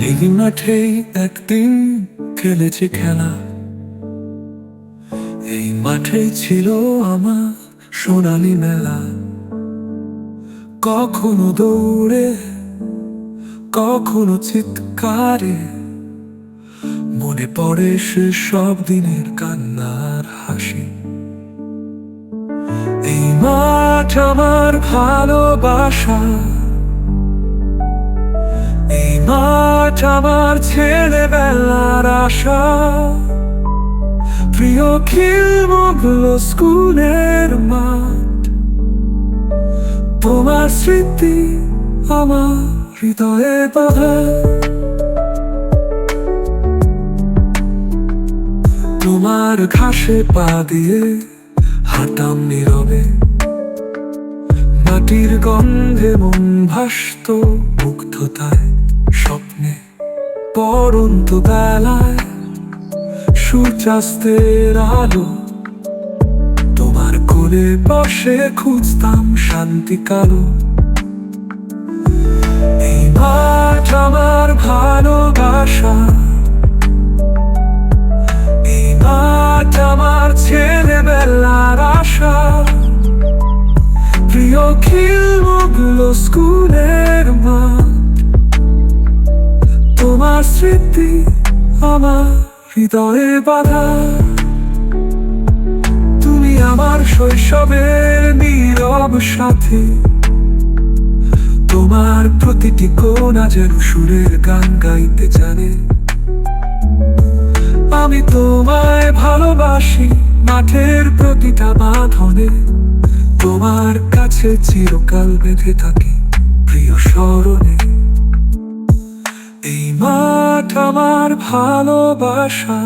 এই মাঠে একদিন খেলেছি খেলা। এই মাঠে ছিল আমার সোনালি মেলা। কখনো দৌড়ে, কখনো চিৎকারে। মনে পড়ে সে সব দিনের কান্নার হাসি। এই মাঠ আমার ভালোবাসা। আমার ছেলেবেলার আশা। প্রিয় খেলমগুলো স্কুলের মাঠ। তোমার স্মৃতি আমার হৃদয়ে বাধা তোমার ঘাসে পা দিয়ে হাঁটাম নীরবে। মাটির গন্ধে মন ভাসত মুগ্ধতায়। পরন্ত বেলায় সূর্যাস্তের আলো। তোমার কোলে বসে খুঁজতাম শান্তি কালো। এই মাঠ আমার ভালোবাসা। এই মাঠ আমার ছেলেবেলার আশা। প্রিয় খেলগুলো স্কুলের স্মৃতি আমার হৃদয়ে বাধা। তুমি আমার শৈশবের নীরব সাথী। তোমার প্রতিটি কোনা যেন সুরের গান গাইতে জানে। আমি তোমায় ভালোবাসি মাঠের প্রতিটা বাঁধনে তোমার কাছে চিরকাল বেঁধে থাকি প্রিয় স্মরণে। আমার ভালোবাসা।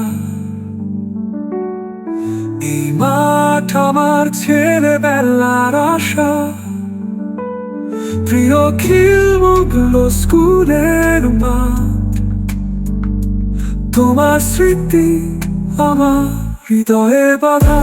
এই মাঠ আমার ছেলেবেলার আশা। প্রিয় খেলগুলো স্কুলের মাঠ। তোমার স্মৃতি আমার হৃদয়ে বাধা।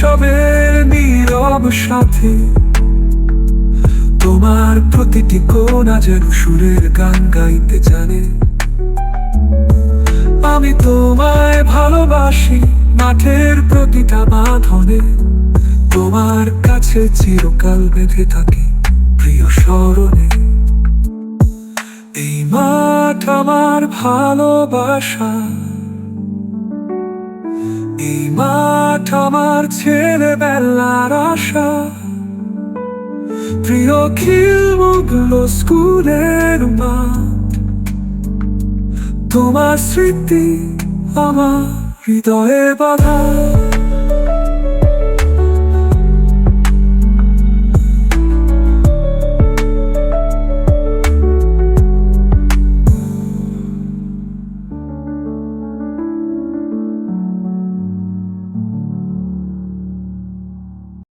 আমার নীরব সাথী তোমার প্রতিটি কোনা যেন সুরের গান গাইতে জানে। আমি তোমায় ভালোবাসি মাঠের প্রতিটা বাঁধনে, তোমার কাছে চিরকাল বেঁধে থাকি প্রিয় স্মরণে। এই মাঠ আমার ভালোবাসা। এই মাঠ আমার ছেলেবেলার আশা। প্রিয় খেলগুলো স্কুলের মাঠ। তোমার স্মৃতি আমার হৃদয়ে বাধা।